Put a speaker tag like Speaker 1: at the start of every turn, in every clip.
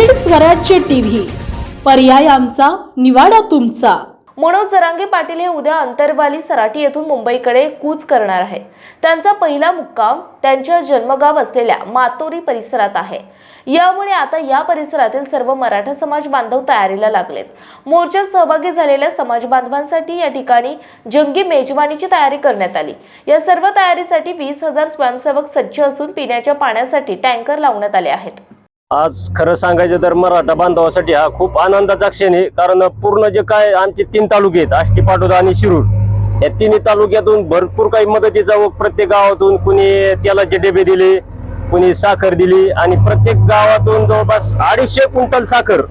Speaker 1: स्वराज्य टीव्ही. पर्याय आमचा निवाडा तुमचा.
Speaker 2: मनोज जरांगे पाटील हे उद्या अंतरवाली सराटी येथून मुंबईकडे कूच करणार आहेत. त्यांचा पहिला मुक्काम त्यांच्या जन्मगाव असलेल्या मातोरी परिसरात आहे. यामुळे आता या परिसरातील सर्व मराठा समाज बांधव तयारीला लागलेत. मोर्चात सहभागी झालेल्या समाज बांधवांसाठी या ठिकाणी जंगी मेजवानीची तयारी करण्यात आली. या सर्व तयारीसाठी वीस हजार स्वयंसेवक सज्ज असून पिण्याच्या पाण्यासाठी टँकर लावण्यात आले आहेत.
Speaker 3: आज खरं सांगायचं तर मराठा बांधवासाठी हा खूप आनंदाचा क्षण आहे. कारण पूर्ण जे काय आमचे तीन तालुके आहेत आष्टी पाटोदा आणि शिरूर या तिन्ही तालुक्यातून भरपूर काही मदतीचा व प्रत्येक गावातून कुणी तेलाचे डबे दिले कुणी साखर दिली आणि प्रत्येक गावातून जवळपास अडीचशे क्विंटल साखर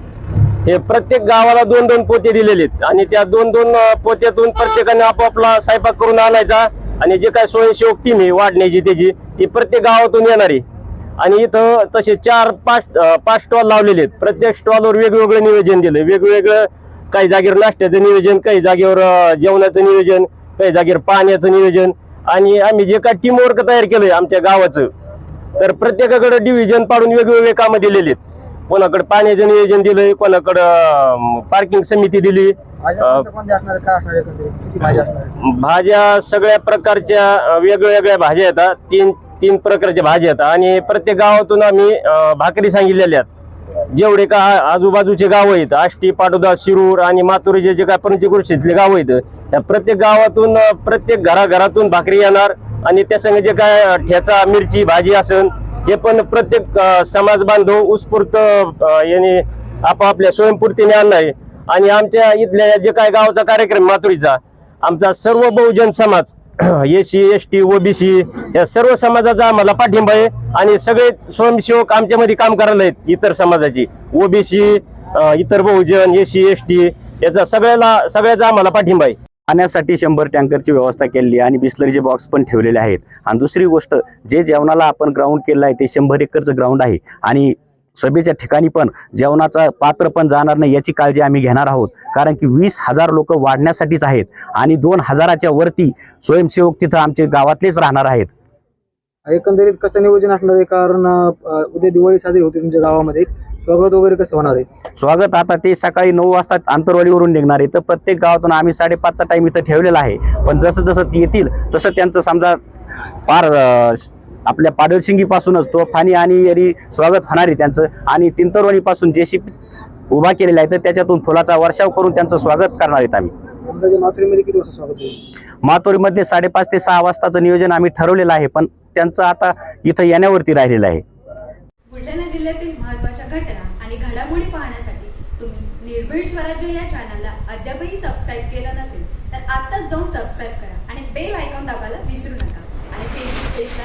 Speaker 3: हे प्रत्येक गावाला दोन दोन पोते दिलेले आहेत. आणि त्या दोन दोन पोत्यातून प्रत्येकाने आपापला स्वयंपाक करून आणायचा आणि जे काय स्वयंसेवक टीम आहे वाढण्याची त्याची ती प्रत्येक गावातून येणारी. आणि इथं तसे चार पाच पाच स्टॉल लावलेले आहेत. प्रत्येक स्टॉलवर वेगवेगळं नियोजन दिलं वेगवेगळं काही जागेवर नाश्त्याचं नियोजन काही जागेवर जेवणाचं नियोजन काही जागेवर पाण्याचं नियोजन. आणि आम्ही जे काय टीम वर्क तयार केलंय आमच्या गावाचं तर प्रत्येकाकडे डिव्हिजन पाडून वेगवेगळे कामं दिलेली आहेत. कोणाकडे पाण्याचं नियोजन दिलंय कोणाकडं पार्किंग समिती दिली.
Speaker 4: भाज्या
Speaker 3: सगळ्या प्रकारच्या वेगवेगळ्या भाज्या येतात. तीन तीन प्रकारच्या भाज्या आहेत. आणि प्रत्येक गावातून आम्ही भाकरी सांगितलेल्या आहेत. जेवढे का आजूबाजूचे गाव आहेत आष्टी पाटोदा शिरूर आणि मातुरीचे जे काय पंचकृषीतले गाव आहेत त्या प्रत्येक गावातून प्रत्येक घराघरातून भाकरी येणार. आणि त्या संग जे काय ठेचा मिरची भाजी असन हे पण प्रत्येक समाज बांधव उत्स्फूर्त याने आपापल्या स्वयंपूर्तीने आणलाय. आणि आमच्या इथल्या जे काय गावचा कार्यक्रम माथुरीचा आमचा सर्व बहुजन समाज S C S T OBC या सर्व समाजाचा आम्हाला पाठिंबा आहे आणि सगळे स्वयंसेवक आमच्यामध्ये काम करायला आहेत इतर समाजाची. ओबीसी इतर बहुजन एसी सी एस टी याचा सगळ्याला सगळ्याचा आम्हाला पाठिंबा आहे.
Speaker 5: पाण्यासाठी शंभर टँकरची व्यवस्था केलेली आहे आणि बिस्लरीचे बॉक्स पण ठेवलेले आहेत. आणि दुसरी गोष्ट जे जेवणाला आपण ग्राउंड केलं आहे ते शंभर एकरचं ग्राउंड आहे. आणि सभेच्या ठिकाणी पण जेवणाचा पात्र पण जाणार नाही याची काळजी आम्ही घेणार आहोत. कारण की वीस हजार लोक वाढण्यासाठीच आहेत आणि दोन हजाराच्या वरती स्वयंसेवक तिथं आमचे गावातलेच राहणार आहेत.
Speaker 4: एकंदरीत कसं नियोजन असणार आहे? कारण उद्या दिवाळी साजरी होते तुमच्या गावामध्ये. स्वागत वगैरे कसं होणार आहे?
Speaker 5: स्वागत आता ते सकाळी नऊ वाजता आंतरवालीवरून निघणार आहे. तर प्रत्येक गावातून आम्ही साडेपाचचा टाइम इथं ठेवलेला आहे. पण जसं जसं ते येतील तसं त्यांचं समजा पार आपल्या पाडळशिंगीपासूनच तो फानी आणि यरी स्वागत होणार आहे त्यांचं. आणि तिंतरवाणीपासून जेशी उभा केलेला आहे तर त्याच्यातून फुलाचा वर्षाव करून त्यांचं स्वागत करणार आहेत आम्ही. मातोरीमध्ये साडेपाच ते सहा वाजताचं नियोजन आम्ही ठरवलेलं आहे पण त्यांचं आता इथं येण्यावरती राहिलेलं आहे.
Speaker 6: बुलढाणा जिल्ह्यातील महत्त्वाच्या घटना आणि घडामोडी पाहण्यासाठी तुम्ही निर्भीड स्वराज्य या चॅनलला अद्यापही सबस्क्राईब केलं नसेल तर आत्ताच जाऊन सबस्क्राईब करा आणि बेल आयकॉन दाबायला विसरू नका. आणि फेसबुक पेजला